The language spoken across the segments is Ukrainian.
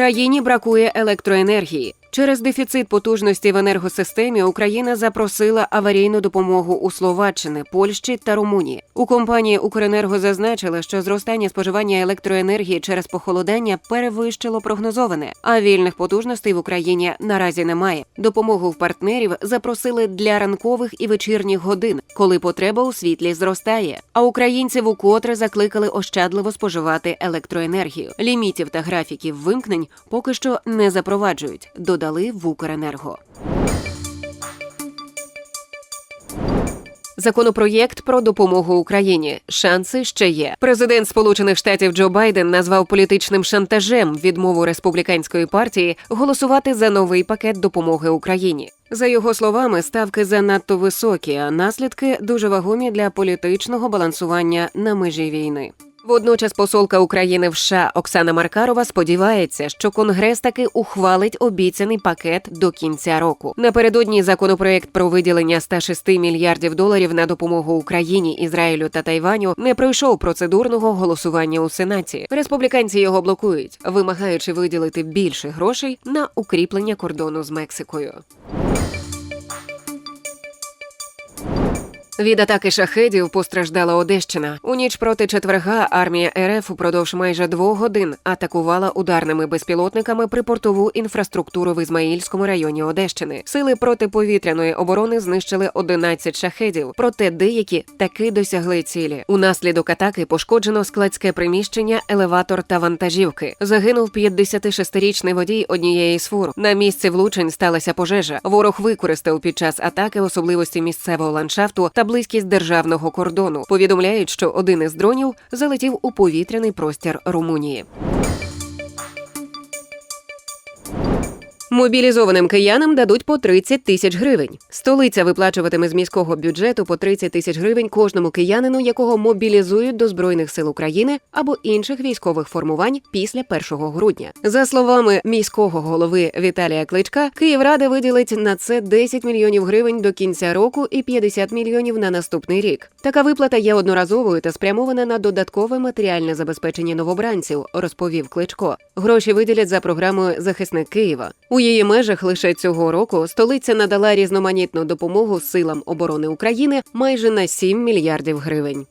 Країні бракує електроенергії. Через дефіцит потужності в енергосистемі Україна запросила аварійну допомогу у Словаччини, Польщі та Румунії. У компанії Укренерго зазначили, що зростання споживання електроенергії через похолодання перевищило прогнозоване, а вільних потужностей в Україні наразі немає. Допомогу в партнерів запросили для ранкових і вечірніх годин, коли потреба у світлі зростає. А українців укотре закликали ощадливо споживати електроенергію. Лімітів та графіків вимкнень поки що не запроваджують. Додали в Укренерго. Законопроєкт про допомогу Україні. Шанси ще є. Президент Сполучених Штатів Джо Байден назвав політичним шантажем відмову республіканської партії голосувати за новий пакет допомоги Україні. За його словами, ставки занадто високі, а наслідки дуже вагомі для політичного балансування на межі війни. Водночас посолка України в США Оксана Маркарова сподівається, що Конгрес таки ухвалить обіцяний пакет до кінця року. Напередодні законопроект про виділення 106 мільярдів доларів на допомогу Україні, Ізраїлю та Тайваню не пройшов процедурного голосування у Сенаті. Республіканці його блокують, вимагаючи виділити більше грошей на укріплення кордону з Мексикою. Від атаки шахедів постраждала Одещина. У ніч проти четверга армія РФ упродовж майже двох годин атакувала ударними безпілотниками припортову інфраструктуру в Ізмаїльському районі Одещини. Сили протиповітряної оборони знищили 11 шахедів, проте деякі таки досягли цілі. Унаслідок атаки пошкоджено складське приміщення, елеватор та вантажівки. Загинув 56-річний водій однієї з фур. На місці влучень сталася пожежа. Ворог використав під час атаки особливості місцевого ландшафту та близькість державного кордону. Повідомляють, що один із дронів залетів у повітряний простір Румунії. Мобілізованим киянам дадуть по 30 тисяч гривень. Столиця виплачуватиме з міського бюджету по 30 тисяч гривень кожному киянину, якого мобілізують до збройних сил України або інших військових формувань після 1 грудня. За словами міського голови Віталія Кличка, Київрада виділить на це 10 мільйонів гривень до кінця року і 50 мільйонів на наступний рік. Така виплата є одноразовою та спрямована на додаткове матеріальне забезпечення новобранців, розповів Кличко. Гроші виділять за програмою Захисник Києва. У її межах лише цього року столиця надала різноманітну допомогу силам оборони України майже на 7 мільярдів гривень.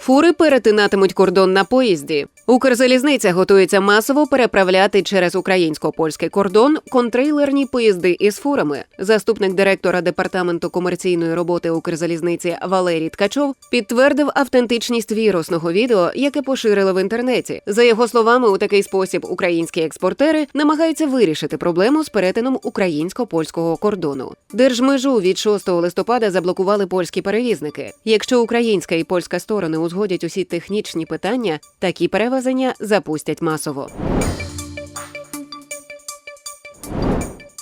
Фури перетинатимуть кордон на поїзді. Укрзалізниця готується масово переправляти через українсько-польський кордон контрейлерні поїзди із фурами. Заступник директора департаменту комерційної роботи Укрзалізниці Валерій Ткачов підтвердив автентичність вірусного відео, яке поширили в інтернеті. За його словами, у такий спосіб українські експортери намагаються вирішити проблему з перетином українсько-польського кордону. Держмежу від 6 листопада заблокували польські перевізники. Якщо українська і польська сторони узгодять усі технічні питання, такі перевезення запустять масово.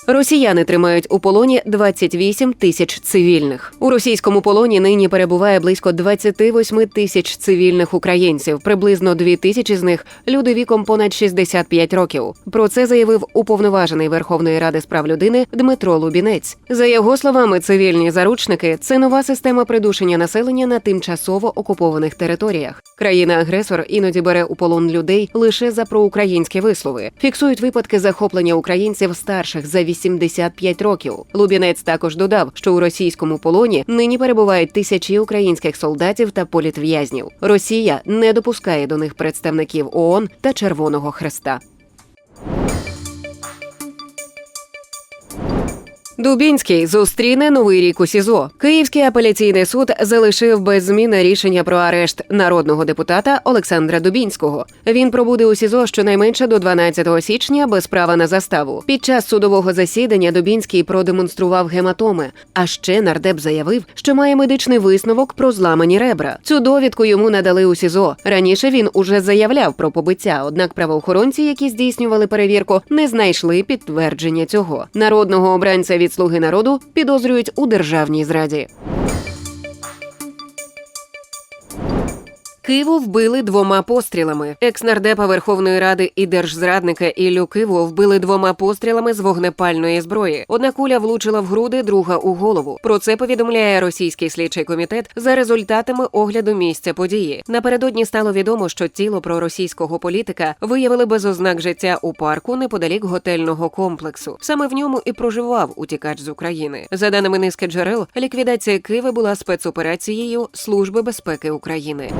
Росіяни тримають у полоні 28 тисяч цивільних. У російському полоні нині перебуває близько 28 тисяч цивільних українців. Приблизно 2 тисячі з них люди віком понад 65 років. Про це заявив уповноважений Верховної Ради з прав людини Дмитро Лубінець. За його словами, цивільні заручники це нова система придушення населення на тимчасово окупованих територіях. Країна-агресор іноді бере у полон людей лише за проукраїнські вислови. Фіксують випадки захоплення українців старших за 85 років. Лубінець також додав, що у російському полоні нині перебувають тисячі українських солдатів та політв'язнів. Росія не допускає до них представників ООН та Червоного Хреста. Дубінський зустріне новий рік у СІЗО. Київський апеляційний суд залишив без зміни рішення про арешт народного депутата Олександра Дубінського. Він пробуде у СІЗО щонайменше до 12 січня без права на заставу. Під час судового засідання Дубінський продемонстрував гематоми. А ще нардеп заявив, що має медичний висновок про зламані ребра. Цю довідку йому надали у СІЗО. Раніше він уже заявляв про побиття, однак правоохоронці, які здійснювали перевірку, не знайшли підтвердження цього. Народного обранця від слуги народу підозрюють у державній зраді. Киву вбили двома пострілами. Екс-нардепа Верховної Ради і держзрадника Іллю Киву вбили двома пострілами з вогнепальної зброї. Одна куля влучила в груди, друга у голову. Про це повідомляє російський слідчий комітет за результатами огляду місця події. Напередодні стало відомо, що тіло проросійського політика виявили без ознак життя у парку неподалік готельного комплексу. Саме в ньому і проживав утікач з України. За даними низки джерел, ліквідація Києва була спецоперацією Служби безпеки України.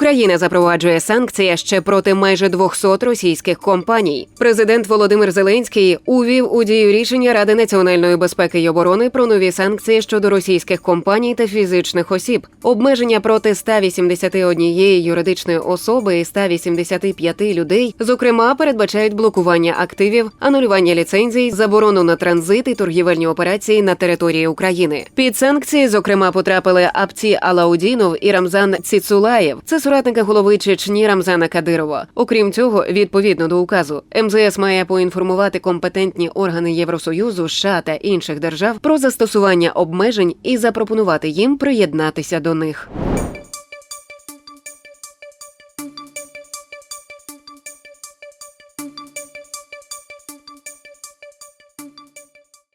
Україна запроваджує санкції ще проти майже 200 російських компаній. Президент Володимир Зеленський увів у дію рішення Ради національної безпеки й оборони про нові санкції щодо російських компаній та фізичних осіб. Обмеження проти 181 юридичної особи і 185 людей, зокрема, передбачають блокування активів, анулювання ліцензій, заборону на транзит і торгівельні операції на території України. Під санкції, зокрема, потрапили Апці Алаудінов і Рамзан Ціцулаєв. Це соратники голови Чечні Рамзана Кадирова. Окрім цього, відповідно до указу, МЗС має поінформувати компетентні органи Євросоюзу, США та інших держав про застосування обмежень і запропонувати їм приєднатися до них.